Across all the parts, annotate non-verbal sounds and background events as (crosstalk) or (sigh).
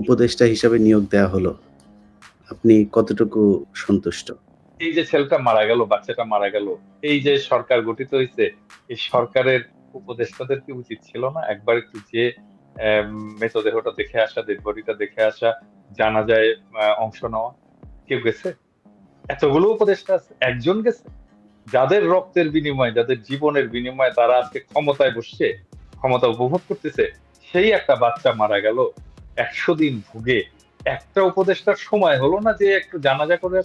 উপদেষ্টা হিসাবে নিয়োগ দেয়া হলো। আপনি কতটুকু সন্তুষ্ট? এই যে ছেলেটা মারা গেল, বাচ্চাটা মারা গেল, এই যে সরকার গঠিত হয়েছে, এই সরকারের উপদেষ্টাদের কি উচিত ছিল না? একবার একটু যে মৃতদেহটা দেখে আসা ডেড দেখে আসা, জানা যায় অংশ নেওয়া। কেউ গেছে? এতগুলো উপদেষ্টা আছে, একজন গেছে। যাদের রক্তের বিনিময়ে, যাদের জীবনের বিনিময়ে তারা আজকে ক্ষমতায় বসছে, ক্ষমতা উপভোগ করতেছে, সেই একটা বাচ্চা মারা গেল। একশো দিন ভুগে। একটা উপদেষ্টার সময় হলো না যে একটু জানাজা করে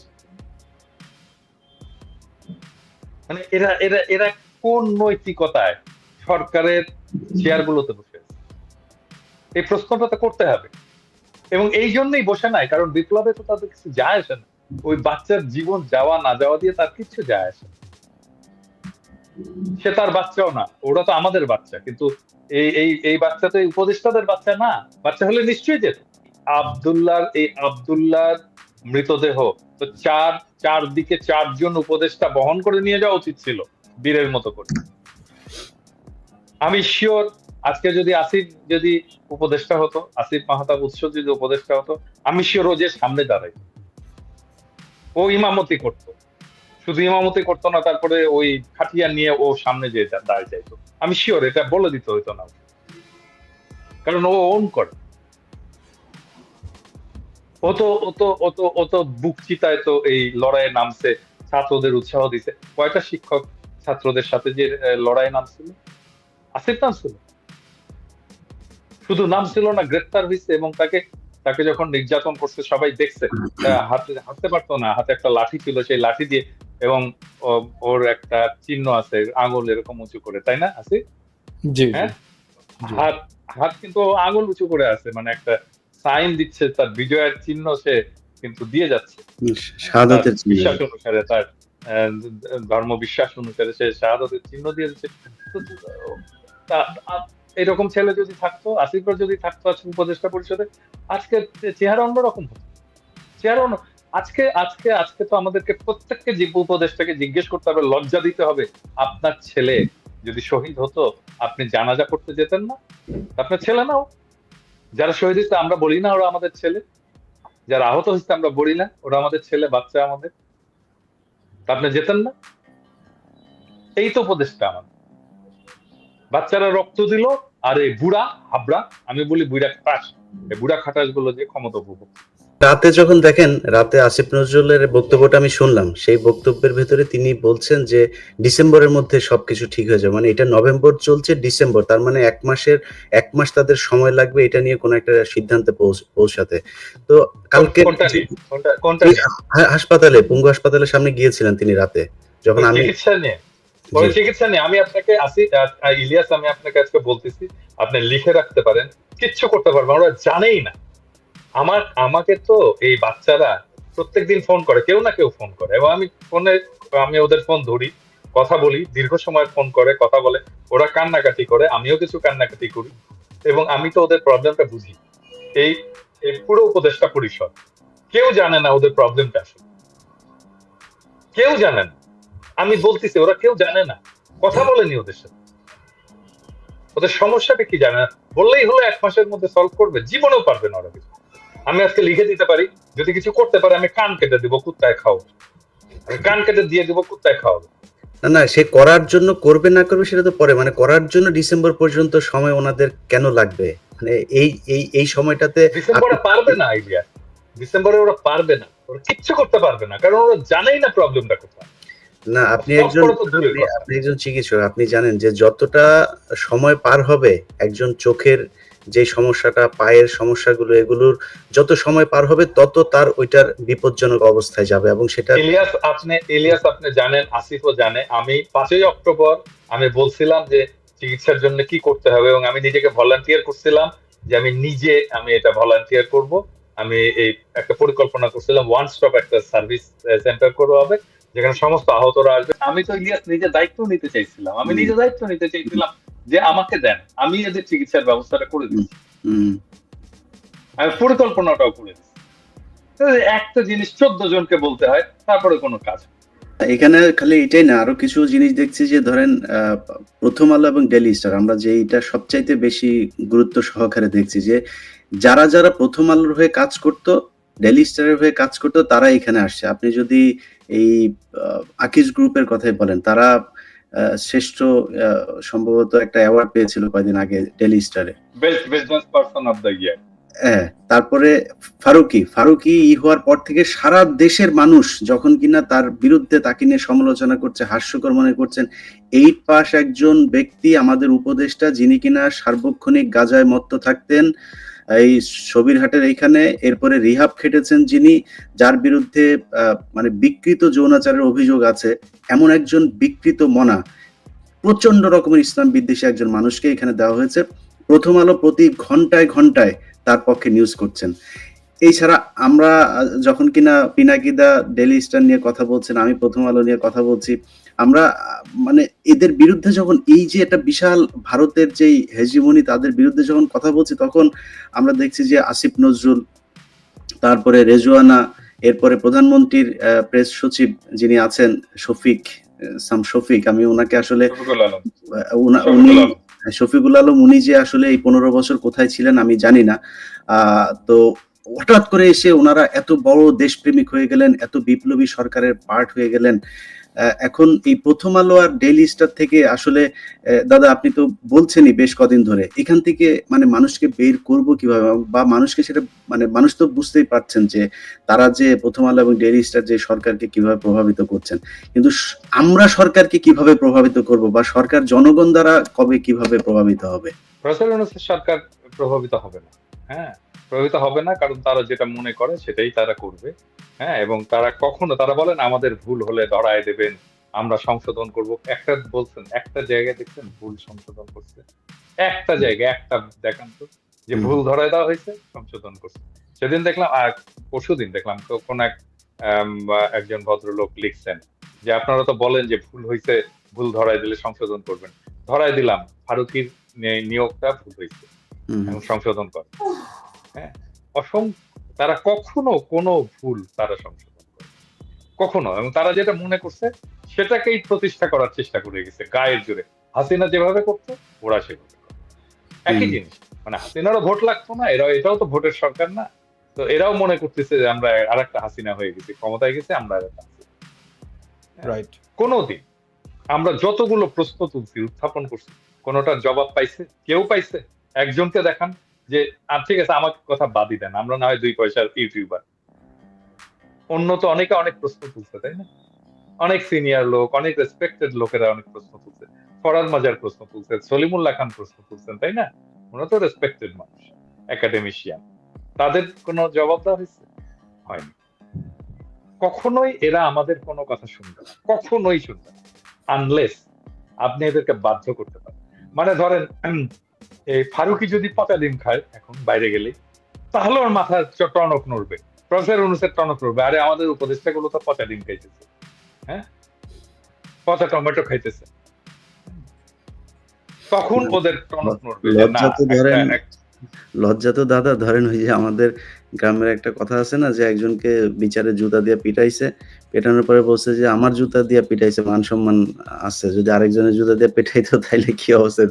মানে এরা এরা এরা কোন নৈতিকতায় সরকারের চেয়ার গুলোতে বসে এই প্রশ্নটা তো করতে হবে। এবং এই জন্যই বসে নাই, কারণ বিপ্লবে তো তাদের কিছু যায় আসে না। ওই বাচ্চার জীবন যাওয়া না যাওয়া দিয়ে তার কিছু যায় আসে না। সে তার বাচ্চাও না, ওরা তো আমাদের বাচ্চা, কিন্তু এই এই এই বাচ্চা তো এই উপদেষ্টাদের বাচ্চা না, বাচ্চা হলে নিশ্চয়ই যেত। আবদুল্লাহর, এই আবদুল্লাহর মৃতদেহ তো চার, চারদিকে চারজন উপদেষ্টা বহন করে নিয়ে যাওয়া উচিত ছিল, বীরের মতো করে। আমি শিওর আজকে যদি আসিফ যদি উপদেষ্টা হতো, আসিফ মাহতাব উৎস যদি উপদেষ্টা হতো, আমি শিওর ও যে সামনে দাঁড়াই ও ইমামতি করতো। শুধু ইমামতি করতো না তারপরে ওই খাটিয়া নিয়ে ও সামনে যে দাঁড়িয়ে যাইতো। আমি শিওর এটা বলে দিতে হইতো না কারণ ও ওন করে। ও তো ও তো ও তো ও তো বুক চিতায় তো এই লড়াইয়ে নামছে ছাত্রদের উৎসাহ দিছে। কয়টা শিক্ষক ছাত্রদের সাথে যে আহ, লড়াইয়ে নামছিল? আসিফ নাম ছিল শুধু নাম ছিল না গ্রেপ্তার হয়েছে এবং তাকে তাকে যখন নির্যাতন করছে সবাই দেখছে। হাতে হাঁটতে পারতো না হাতে একটা লাঠি ছিল সেই লাঠি দিয়ে এবং ও- ওর একটা চিহ্ন আছে আঙুল এরকম উঁচু করে তাই না আসিফ জি হ্যাঁ? হাত হাত কিন্তু আঙুল উঁচু করে আছে মানে একটা সাইন দিচ্ছে তার বিজয়ের চিহ্ন সে কিন্তু দিয়ে যাচ্ছে। বিশ্বাস অনুসারে তার আহ, ধর্ম বিশ্বাস অনুসারে সে শাহাদতের চিহ্ন দিয়ে দিচ্ছে। এরকম ছেলে যদি থাকতো আসিফের যদি থাকতো আজকে উপদেষ্টা পরিষদে আজকে চেহারা অন্যরকম হতো। চেহারা অন্য আজকে আজকে আজকে তো আমাদেরকে প্রত্যেককে যে উপদেষ্টাকে জিজ্ঞেস করতে হবে, লজ্জা দিতে হবে। আপনার ছেলে যদি শহীদ হতো, আপনি জানাজা করতে যেতেন না? আপনার ছেলে নাও যারা শহীদ হয়েছে, আমরা বলি না ওরা আমাদের ছেলে। যারা আহত হয়েছে, আমরা বলি না, ওরা আমাদের ছেলে, বাচ্চা আমাদের। আপনি যেতেন না? এই তো উপদেশটা আমার। বাচ্চারা রক্ত দিল, আর এই বুড়া, হাবড়া, আমি বলি বুড়া খাটাস। এই বুড়া খাটাসগুলো যে ক্ষমতা উপভোগ রাতে যখন দেখেন রাতে আসিফ নজরুলের বক্তব্যটা আমি শুনলাম সেই বক্তব্যের ভেতরে তিনি বলছেন যে ডিসেম্বরের মধ্যে সবকিছু ঠিক হয়ে যাবে। মানে এটা নভেম্বর চলছে ডিসেম্বর। তার মানে এক মাসের এক মাস তাদের সময় লাগবে এটা নিয়ে কোনো একটা সিদ্ধান্তে পৌঁছাতে। তো কালকে কোনটা নিয়ে? কোনটা কোনটা নিয়ে? হা- হাসপাতালে পঙ্গু হাসপাতালের সামনে গিয়েছিলেন তিনি রাতে যখন আমি চিকিৎসা নিয়ে। নিয়ে। আমি আপনাকে আসি ইলিয়াস আমি আপনাকে আজকে বলতেছি আপনি লিখে রাখতে পারেন কিচ্ছু করতে পারবেন ওরা জানেই না। আমার, আমাকে তো এই বাচ্চারা প্রত্যেকদিন ফোন করে, কেউ না কেউ ফোন করে। এবং আমি ফোনে আমি ওদের ফোন ধরি, কথা বলি, দীর্ঘ সময় ফোন করে, কথা বলে। ওরা কান্নাকাটি করে, আমিও কিছু কান্নাকাটি করি। এবং আমি তো ওদের প্রবলেমটা বুঝি। এই এই পুরো উপদেষ্টা পরিষদ, কেউ জানে না ওদের প্রবলেমটা আসলে। কেউ জানে না। আমি বলতেছি, ওরা কেউ জানে না। কথা বলেনি ওদের সাথে। ওদের সমস্যাটা কি জানে না? বললেই হলো এক মাসের মধ্যে সলভ করবে, জীবনেও পারবে না ওরা কিছু। আমি আজকে লিখে দিতে পারি যদি কিছু করতে পারে আমি কান কেটে দিব কুত্তায় খাও। আমি কান কেটে দিয়ে দিব কুত্তায় খাওয়াবো। না না সে করার জন্য করবে না করবে সেটা তো পরে। মানে করার জন্য ডিসেম্বর পর্যন্ত সময় ওনাদের কেন লাগবে? মানে এই এই এই সময়টাতে ডিসেম্বরে পারবে না আইডিয়া ডিসেম্বরে ওরা পারবে না। ওরা কিচ্ছু করতে পারবে না কারণ ওরা জানেই না প্রবলেমটা কোথায়। না আপনি একজন। আপনি একজন চিকিৎসক আপনি জানেন যে যতটা সময় পার হবে একজন চোখের যে সমস্যাটা পায়ের সমস্যাগুলো এগুলোর যত সময় পার হবে তত তার ওইটার বিপজ্জনক অবস্থায় যাবে এবং সেটা ইলিয়াস আপনি ইলিয়াস আপনি জানেন আসিফও জানে আমি পাঁচই অক্টোবর আমি বলছিলাম যে চিকিৎসার জন্য কি করতে হবে এবং আমি নিজেকে ভলান্টিয়ার করছিলাম যে আমি নিজে আমি এটা ভলান্টিয়ার করব। আমি এই একটা পরিকল্পনা করছিলাম ওয়ান স্টপ একটা সার্ভিস সেন্টার করব হবে যেখানে সমস্ত আহতরা আসবে। আমি তো ইলিয়াস নিজে দায়িত্ব নিতে চাইছিলাম। আমি। নিজে দায়িত্ব নিতে চাইছিলাম। যে আমাকে দেন আমি এদের চিকিৎসার ব্যবস্থাটা করে দিচ্ছি আমি পরিকল্পনাটাও করে দিচ্ছি একটা জিনিস চোদ্দ জনকে বলতে হয় তারপরে কোনো কাজ এখানে খালি এটাই না আরও কিছু জিনিস দেখছি যে ধরেন প্রথম আলো এবং ডেলি স্টার আমরা যে এটা সবচাইতে বেশি গুরুত্ব সহকারে দেখছি যে যারা যারা প্রথম আলোর হয়ে কাজ করতো ডেলি স্টারের হয়ে কাজ করতো তারা এখানে আসছে। আপনি যদি এই আকিজ গ্রুপের কথাই বলেন তারা শ্রেষ্ঠ সম্ভবত একটা অ্যাওয়ার্ড পেয়েছিল কয়দিন আগে ডেলি স্টারে best business person of the year হ্যাঁ তারপরে ফারুকি। ফারুকি ই হওয়ার পর থেকে সারা দেশের মানুষ যখন কিনা তার বিরুদ্ধে তাকে নিয়ে সমালোচনা করছে হাস্যকর মনে করছেন এইট পাস একজন ব্যক্তি আমাদের উপদেষ্টা যিনি কিনা সার্বক্ষণিক গাজায় মত্ত থাকতেন এই সবিরহাটের এইখানে এরপরে রিহাব খেটেছেন যিনি, যার বিরুদ্ধে মানে বিকৃত যৌনাচারের অভিযোগ আছে। এমন একজন বিকৃত মনা। প্রচণ্ড রকমের ইসলাম বিদ্বেষী একজন মানুষকে এখানে দেওয়া হয়েছে। প্রথম আলো প্রতি ঘন্টায় ঘন্টায় তার পক্ষে নিউজ করছেন। এছাড়া আমরা যখন কিনা পিনাকিদা ডেলি স্টার নিয়ে কথা বলছেন আমি প্রথম আলো নিয়ে কথা বলছি আমরা মানে এদের বিরুদ্ধে যখন এই যে একটা বিশাল ভারতের যেই হেজিমনি তাদের বিরুদ্ধে যখন কথা বলছি তখন আমরা দেখছি যে আসিফ নজরুল তারপরে রেজওয়ানা এরপরে প্রধানমন্ত্রীর প্রেস সচিব যিনি আছেন শফিক সাম শফিক আমি ওনাকে আসলে শফিকুল আলম। উনা- উনি শফিকুল আলম উনি যে আসলে এই পনেরো বছর কোথায় ছিলেন আমি জানি না। আহ, তো হঠাৎ করে এসে ওনারা এত বড় দেশপ্রেমিক হয়ে গেলেন, এত বিপ্লবী সরকারের পার্ট হয়ে গেলেন। এখন এই প্রথম আলো আর ডেইলি স্টার থেকে আসলে দাদা আপনি তো বলছেনই বেশ কদিন ধরে, এখান থেকে মানে মানুষকে বের করব কীভাবে? বা মানুষকে সেটা মানে মানুষ তো বুঝতেই পারছেন যে তারা যে প্রথম আলো এবং ডেইলি স্টার যে সরকারকে কীভাবে প্রভাবিত করছেন। কিন্তু আমরা সরকারকে কীভাবে প্রভাবিত করব বা সরকার জনগণ দ্বারা কবে কীভাবে প্রভাবিত হবে? ইউনূসের সরকার প্রভাবিত হবে না। হ্যাঁ প্রভাবিত হবে না কারণ তারা যেটা মনে করে সেটাই তারা করবে। হ্যাঁ এবং তারা কখনো তারা বলেন আমাদের ভুল হলে ধরায় দেবেন আমরা সংশোধন করব। একটা বলছেন একটা জায়গায় দেখছেন ভুল সংশোধন করছে। একটা জায়গায় একটা দেখান তো যে ভুল ধরায় দেওয়া হয়েছে সংশোধন করছে। সেদিন দেখলাম আর পরশু দিন দেখলাম কোন এক একজন ভদ্রলোক লিখছেন যে আপনারা তো বলেন যে ভুল হয়েছে ভুল ধরায় দিলে সংশোধন করবেন। ধরায় দিলাম ফারুকির নিয়োগটা ভুল হয়েছে। এবং সংশোধন করে। হ্যাঁ? তারা কখনো কোনো ভুল তারা সংশোধন করে কখনো। এবং তারা যেটা মনে করছে সেটাকেই প্রতিষ্ঠা করার চেষ্টা করে গেছে গায়ের জোরে। হাসিনা যেভাবে করতো ওরা সেভাবে। একই জিনিস। মানে হাসিনারও ভোট লাগতো না এরা এটাও তো ভোটের সরকার না। তো এরাও মনে করতেছে যে আমরা আর একটা হাসিনা হয়ে গেছি ক্ষমতায় গেছে আমরা রাইট কোনোদিন। আমরা যতগুলো প্রশ্ন তুলছি উত্থাপন করছি কোনোটার জবাব পাইছে? কেউ পাইছে? একজনকে দেখান যে ঠিক আছে, আমাকে কথা বাদই দেন আমরা না হয় দুই পয়সার ইউটিউবার। অন্য তো অনেকে অনেক প্রশ্ন তুলছে, তাই না? অনেক সিনিয়র লোক, অনেক রেসপেক্টেড লোকেরা অনেক প্রশ্ন তুলছে। ফরাদ মাজার প্রশ্ন তুলছে, সলিমুল্লাহ খান প্রশ্ন তুলছেন, তাই না? ওরা তো রেসপেক্টেড মানুষ একাডেমিশিয়ান তাদের কোনো জবাব দেওয়া হয়েছে? হয়নি। কখনোই এরা আমাদের কোনো কথা শুনবে না। কখনোই শুনবে না। আনলেস আপনি এদেরকে বাধ্য করতে পারেন। মানে ধরেন এই ফারুকি যদি পচা ডিম খায় এখন বাইরে গেলে তাহলে ওর মাথার টনক নড়বে। প্রফেসর অনুসার টনক নড়বে। আরে আমাদের উপদেষ্টা গুলো তো পচা ডিম খাইতেছে। হ্যাঁ? পচা টমেটো খাইতেছে। তখন ওদের টনক নড়বে। লজ্জা তো ধরেন লজ্জা তো দাদা ধরেন ওই যে আমাদের গ্রামের একটা কথা আছে না যে একজনকে বিচারে জুতা দিয়ে পিটাইছে পেটানোর পরে বলছে যে আমার জুতা দিয়ে পিটাইছে মান সম্মান আছে যদি আরেকজনের জুতা দিয়ে পেটাইতো তাইলে কি অবস্থা?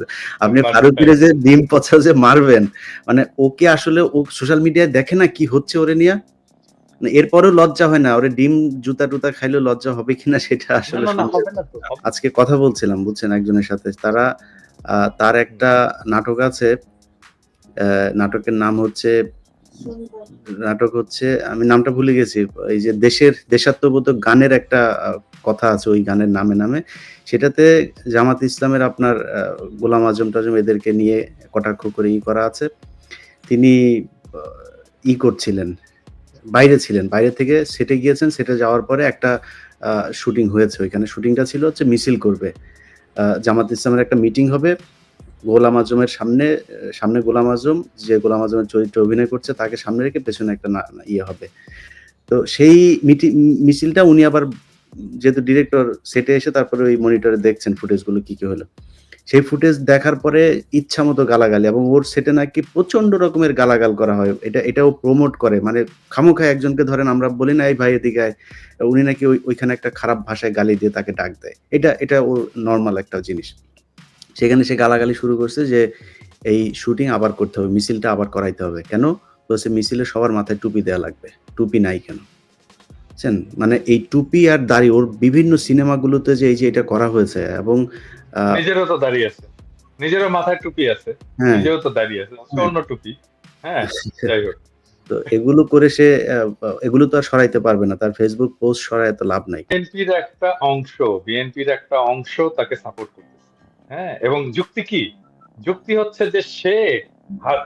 আপনি মান- ফারুকিরে যে ডিম পচা যে মারবেন মানে ওকে আসলে ও সোশ্যাল মিডিয়ায় দেখে না কি হচ্ছে ওরে নিয়ে? এরপরেও লজ্জা হয় না ওরে ডিম জুতা টুতা খাইলেও লজ্জা হবে কিনা সেটা আসলে আজকে কথা বলছিলাম বুঝছেন একজনের সাথে। তারা আহ, তার একটা নাটক আছে আহ, নাটকের নাম হচ্ছে নাটক হচ্ছে, আমি নামটা ভুলে গেছি, এই যে দেশের, দেশাত্মবোধক গানের একটা কথা আছে ওই গানের নামে নামে, সেটাতে জামাত ইসলামের আপনার গোলাম আজম টাজম এদেরকে নিয়ে কটাক্ষ করে ই করা আছে। তিনি ই করছিলেন, বাইরে ছিলেন, বাইরে থেকে সেটে গিয়েছেন, সেটে যাওয়ার পরে একটা শুটিং হয়েছে ওইখানে। শুটিংটা ছিল হচ্ছে মিছিল করবে। জামাত ইসলামের একটা মিটিং হবে। গোলাম আজমের সামনে সামনে গোলাম আজম, যে গোলাম আজমের চরিত্রে অভিনয় করছে, তাকে সামনে রেখে পেছনে একটা ইয়ে হবে। তো সেই মিছিলটা উনি আবার যেহেতু ডিরেক্টর সেটে এসে তারপরে ওই মনিটরে দেখছেন ফুটেজগুলো কি কি হলো। সেই ফুটেজ দেখার পরে ইচ্ছা মতো গালাগালি, এবং ওর সেটে নাকি প্রচণ্ড রকমের গালাগাল করা হয়। এটা, এটাও প্রমোট করে। মানে খামোখায় একজনকে ধরেন আমরা বলি না, এই ভাই এদিকে উনি নাকি ওই, ওইখানে একটা খারাপ ভাষায় গালি দিয়ে তাকে ডাক দেয়। এটা এটা ওর নর্মাল একটা জিনিস। সেখানে সে গালাগালি শুরু করছে যে এই শুটিং আবার করতে হবে মিছিলটা আবার করাইতে হবে। কেন? বলছে মিছিলে সবার মাথায় টুপি দেওয়া লাগবে। টুপি নাই কেন? বুঝছেন? মানে এই টুপি আর দাড়ি ওর বিভিন্ন সিনেমাগুলোতে যে এই যে এটা করা হয়েছে এবং নিজেরও তো দাঁড়িয়ে আছে। নিজেরও মাথায় টুপি আছে হ্যাঁ। তো দাঁড়িয়ে আছে টুপি। হ্যাঁ যাই হোক। তো এগুলো করে সে এগুলো তো আর সরাইতে পারবে না। তার ফেসবুক পোস্ট সরায় তো লাভ নাই। বিএনপির একটা অংশ বিএনপির একটা অংশ তাকে সাপোর্ট করতেছে হ্যাঁ এবং যুক্তি কি? যুক্তি হচ্ছে যে সে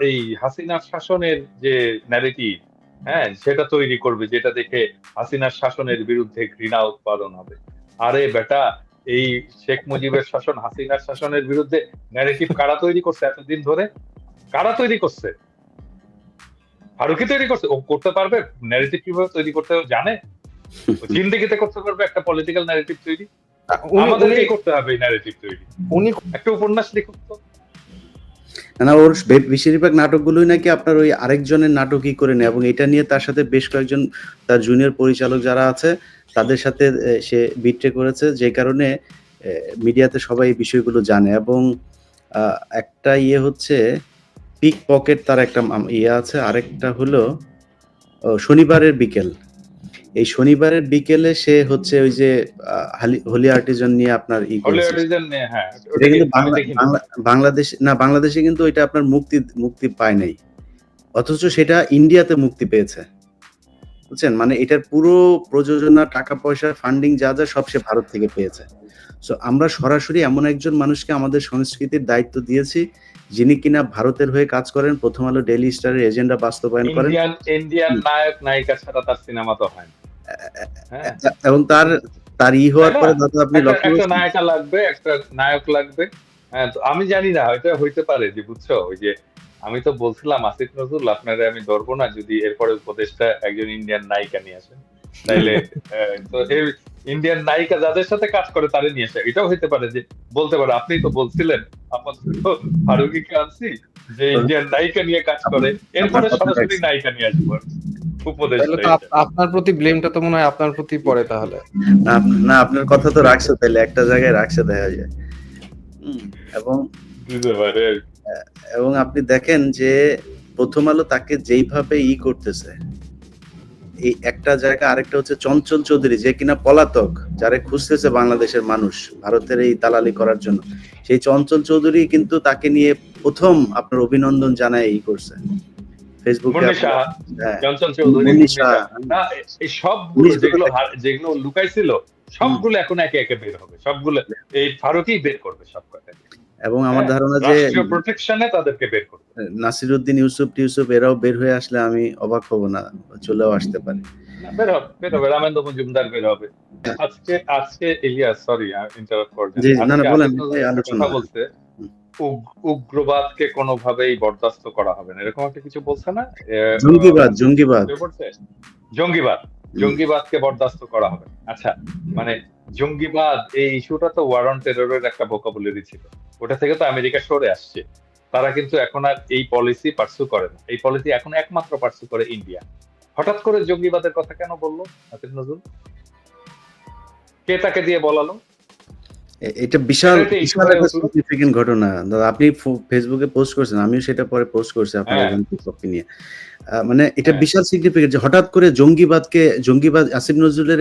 এই হাসিনার শাসনের যে ন্যারেটিভ হ্যাঁ সেটা তৈরি করবে যেটা দেখে হাসিনার শাসনের বিরুদ্ধে ঘৃণা উৎপাদন হবে। আরে বেটা এই শেখ মুজিবের শাসন হাসিনার শাসনের বিরুদ্ধে ন্যারেটিভ কারা তৈরি করছে এতদিন ধরে? কারা তৈরি করছে? ফারুকি তৈরি করছে। ও করতে পারবে ন্যারেটিভ কীভাবে তৈরি করতে জানে? (laughs) জিন্দেগিতে করতে পারবে একটা পলিটিক্যাল ন্যারেটিভ তৈরি। উনি করতে হবে এই ন্যারেটিভ তৈরি। উনি একটা উপন্যাস লিখুক তো। না ওর বেশিরভাগ নাটকগুলোই নাকি আপনার ওই আরেকজনের নাটকই করে নেয় এবং এটা নিয়ে তার সাথে বেশ কয়েকজন তার জুনিয়র পরিচালক যারা আছে তাদের সাথে সে বিট্রে করেছে যে কারণে মিডিয়াতে সবাই এই বিষয়গুলো জানে এবং একটা ইয়ে হচ্ছে পিক পকেট তার একটা ইয়ে আছে আরেকটা হলো ও, শনিবারের বিকেল। এই শনিবারের বিকেলে সে হচ্ছে ওই যে হালি- আর্টিজন নিয়ে আপনার ই হ্যাঁ এটা কিন্তু বাংলাদেশ না বাংলাদেশে কিন্তু এটা আপনার মুক্তি মুক্তি পায় নাই। অথচ সেটা ইন্ডিয়াতে মুক্তি পেয়েছে। বুঝছেন? মানে এটার পুরো প্রযোজনা টাকা পয়সা ফান্ডিং যা যা সব সে ভারত থেকে পেয়েছে। সো আমরা সরাসরি এমন একজন মানুষকে আমাদের সংস্কৃতির দায়িত্ব দিয়েছি যিনি কিনা ভারতের হয়ে কাজ করেন প্রথম আলো ডেইলি স্টারের এজেন্ডা বাস্তবায়ন করেন। ইন্ডিয়ান ইন্ডিয়ান নায়ক নায়িকা ছাড়া তার সিনেমা তো হয় হ্যাঁ। এবং তার তার ই হওয়ার পরে দাদা আপনি একটা নায়িকা লাগবে একটা নায়ক লাগবে। হ্যাঁ তো আমি জানি না হয়তো হইতে পারে যে বুঝছ? ওই যে আমি তো বলছিলাম আসিফ নজরুল আপনারা আমি ধরবো না যদি এরপরে উপদেশটা একজন ইন্ডিয়ান নায়িকা নিয়ে আসেন। তাইলে (laughs) তো এই ইন্ডিয়ান নায়িকা যাদের সাথে কাজ করে তারে নিয়ে আসে। এটাও হইতে পারে যে বলতে পারে আপনি তো বলছিলেন আপাতত ফারুকিকে আনছি যে ইন্ডিয়ান নায়িকা নিয়ে কাজ করে এরপরে সরাসরি নায়িকা নিয়ে আসব। উপদেশ তাহলে তো আপ- আপনার প্রতি ব্লেমটা তো মনে হয় আপনার প্রতি পড়ে তাহলে। না আপনার কথা তো রাখছে তাহলে একটা জায়গায় রাখছে দেখা যায়। এবং বুঝতে পারে। এবং আপনি দেখেন যে প্রথম আলো তাকে যেইভাবে ই করতেছে এই একটা জায়গা আরেকটা হচ্ছে চঞ্চল চৌধুরী যে কিনা পলাতক যারে খুঁজতেছে বাংলাদেশের মানুষ ভারতের এই দালালি করার জন্য। সেই চঞ্চল চৌধুরী কিন্তু তাকে নিয়ে প্রথম আপনার অভিনন্দন জানায় ই করছে। ফেসবুকে হ্যাঁ, চঞ্চল চৌধুরী এই যেগুলো যেগুলো লুকাইছিল সবগুলো এখন একে একে বের হবে। সবগুলো এই ফারুকই বের করবে সব কথা এবং আমার হ্যাঁ, ধারণা যে প্রোটেকশনে তাদেরকে বের করবে নাসিরুদ্দিন ইউসুফ টিউসুফ এরাও বের হয়ে আসলে আমি অবাক হব না চলেও আসতে পারে। না, বের হবে বের হবে রামেন্দ্র মজুমদার বের হবে। আজকে আজকে ইলিয়াস সরি ইন্টারাপ্ট করবেন জি, না, না, বলেন, আসিফ নজরুল এই একটা আলোচনা। কথা বলছে হুম। উগ- উগ্রবাদকে কোনোভাবেই বরদাস্ত করা হবে না। এরকম একটা কিছু বলছে না? জঙ্গিবাদ জঙ্গিবাদ। জঙ্গিবাদ। জঙ্গিবাদকে বরদাস্ত করা হবে। আচ্ছা মানে জঙ্গিবাদ এই ইস্যুটা তো ওয়ার অন টেররের একটা ভোকাবুলারি ছিল। ওটা থেকে তো আমেরিকা সরে আসছে। তারা কিন্তু এখন আর এই পলিসি পার্সু করে না। এই পলিসি এখন একমাত্র পার্সু করে ইন্ডিয়া হঠাৎ করে জঙ্গিবাদের কথা কেন বলল হাসিফ নজরুল? কে তাকে দিয়ে বলালো? এটা বিশাল বিশাল একটা উঠল। ঘটনা। দাদা আপনি ফেসবুকে পোস্ট করছেন আমিও সেটা পরে পোস্ট করছি আপনার হ্যাঁ। একজন নিয়ে। মানে এটা হ্যাঁ। বিশাল সিগনিফিকেন্ট যে হঠাৎ করে জঙ্গিবাদকে জঙ্গিবাদ আসিফ নজরুলের